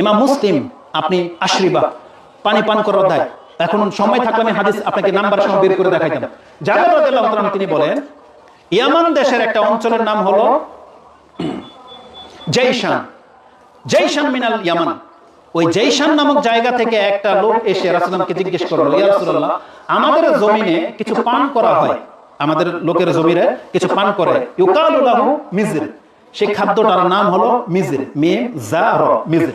ইমাম মুসলিম, আপনি আশরিবা, পানি পান করার দায় এখন সময় থাকলে আমি হাদিস আপনাকে নাম্বার সহ বের করে দেখাইতাম। জাবের রাদিয়াল্লাহু তাআলা তিনি বলেন, ইয়ামান দেশের একটা অঞ্চলের নাম হলো জৈশান জৈশান মিনাল ইয়ামান। ওই জৈশান নামক জায়গা থেকে একটা লোক এসে রাসূলুল্লাহকে জিজ্ঞেস করল, ইয়া রাসূলুল্লাহ, আমাদের জমিনে কিছু পান করা হয়? আমাদের লোকের জমিনে কিছু পান করে। ইউকালু লাহু মিজর। সেই খাদ্যটার নাম হলো মিজর মিম জা র মিজর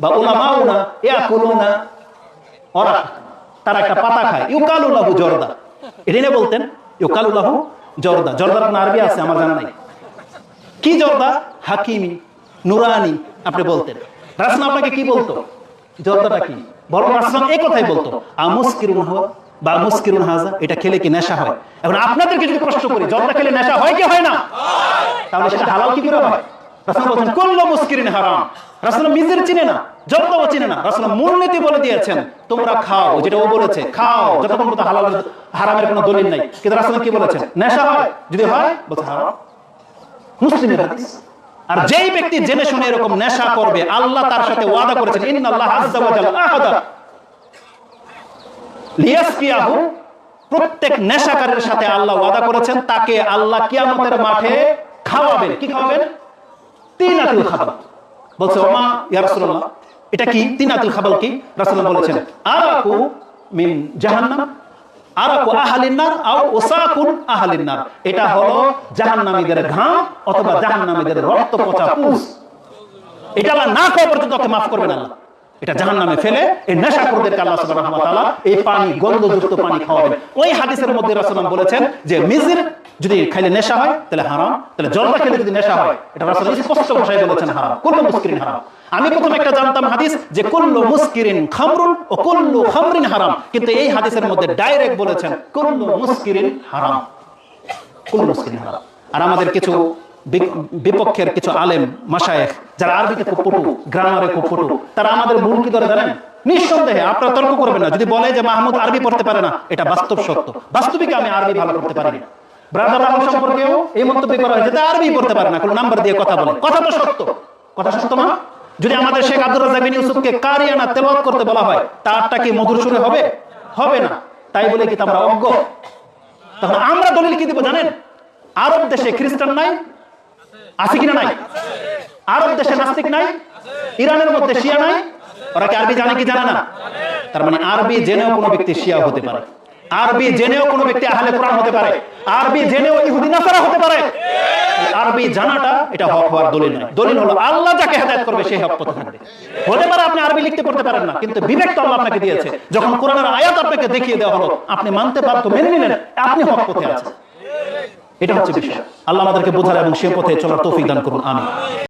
বা ওলামাউনা ইয়াকুলুনা। ওরা তারা একটা পাতা খায়। ইউকালুলাহু জর্দা। এটা নিয়ে বলতেন ইউকালুলাহু জর্দা। জর্দার কোনো আরবি আছে, আমার জানা নাই। কি জর্দা? হাকিমি, নুরানি, আপনি বলতেন। রাসূল আপনাকে কি বলতো? জর্দাটা কি? বরং রাসূল এই কথাই বলতো, আমুসকিরুন হওয়া বা মুসকিরুন হাজা এটা খেলে কি নেশা হয়? এখন আপনাদেরকে যদি প্রশ্ন করি, জর্দা খেলে নেশা হয় কি হয় না? তাহলে সেটা হালাল কি করে হয়? নেশা আর যেই ব্যক্তি জেনে শুনে এরকম নেশা করবে, আল্লাহ তার সাথে ওয়াদা করেছেন প্রত্যেক নেশাকারের সাথে আল্লাহ ওয়াদা করেছেন, তাকে আল্লাহ কিয়ামতের মাঠে খাওয়াবেন। কি খাওয়াবেন? তিনাতুল খাবাল। বলছে ওমা ইয়া রাসূলুল্লাহ। এটা কি? তিনাতুল খাবাল কি? রাসূলুল্লাহ বলেছেন আরাকু মিন জাহান্নাম আরাকু আহালিন নার আও ওসাকুন আহালিন নার। এটা হলো জাহান্নামীদের ঘাম অথবা জাহান্নামীদের রক্ত পচা পুষ এটা আল্লাহ না খাওয়া পর্যন্ত ওকে মাফ করবেন আল্লাহ। এটা জাহান নামে ফেলে এই নেশাখোরদেরকে আল্লাহ সুবহানাহু ওয়া তাআলা এই পানি গন্ধযুক্ত পানি খাওয়াবেন। ওই হাদিসের মধ্যে রাসূলুল্লাহ বলেছেন যে মিজির যদি খাইলে নেশা হয়, তাহলে হারাম। তাহলে জর্দা খেলে যদি নেশা হয়, এটা রাসূলুল্লাহ স্পষ্ট ভাষায় বলেছেন হারাম। কুল্লু মুসকিরিন হারাম। আমি প্রথম একটা জানতাম হাদিস যে কুল্লু মুসকিরিন খামরুন ও কুল্লু খামরিন হারাম। কিন্তু এই হাদিসের মধ্যে ডাইরেক্ট বলেছেন কুল্লু মুসকিরিন হারাম। কুল্লু মুসকিরিন হারাম। আর আমাদের কিছু বিপক্ষের কিছু আলেম মাসায়েখ যারা আরবিতে খুব পটু, গ্রামারে খুব পটু, তারা আমাদের ভুল কি ধরে জানেন? নিঃসন্দেহে আপনারা তর্ক করবেন না। যদি বলে যে মাহমুদ আরবি পড়তে পারে না, এটা বাস্তব সত্য। বাস্তবিক আমি আরবি ভালো করতে পারি না ব্রাদার রাহুল সম্পর্কেও এই মন্তব্য করা হয়েছে। যে আরবি পড়তে পারে না কোনো নাম্বার দিয়ে কথা বলে। কথা তো সত্য কথা সত্য না? যদি আমাদের শেখ আব্দুর রাজাক বিন ইউসুফকে কারিয়ানা তেলাওয়াত করতে বলা হয় তারটা কি মধুর সুরে হবে? হবে না। তাই বলে কি তা আমরা অজ্ঞ? তখন আমরা দলিল কি দিব জানেন? আরব দেশে খ্রিস্টান নাই? আছে কিনা নাই? আরব দেশে নাস্তিক নাই? ইরানের মধ্যে শিয়া নাই? ওরা কি আরবি জানে কি জানে না? তার মানে আরবি জেনেও কোনো ব্যক্তি শিয়া হতে পারে। আরবি জেনেও কোনো ব্যক্তি আহলে কোরআন হতে পারে। আরবি জেনেও ইহুদি, নাসারা হতে পারে। আরবি জানাটা এটা হক হওয়ার দলিল নয়। দলিল হলো আল্লাহ যাকে হেদায়েত করবে, সেই হক পথে থাকবে। হতে পারে আপনি আরবি লিখতে পড়তে পারেন না, কিন্তু বিবেক তো আল্লাহ আপনাকে দিয়েছে। যখন কোরআনের আয়াত আপনাকে দেখিয়ে দেওয়া হলো, আপনি মানতে পারতো মেনে নিলেন, আপনি হক পথে আছেন। এটা হচ্ছে বিষয়। আল্লাহ আমাদেরকে বোঝার এবং সে পথে চলার তৌফিক দান করুন আমি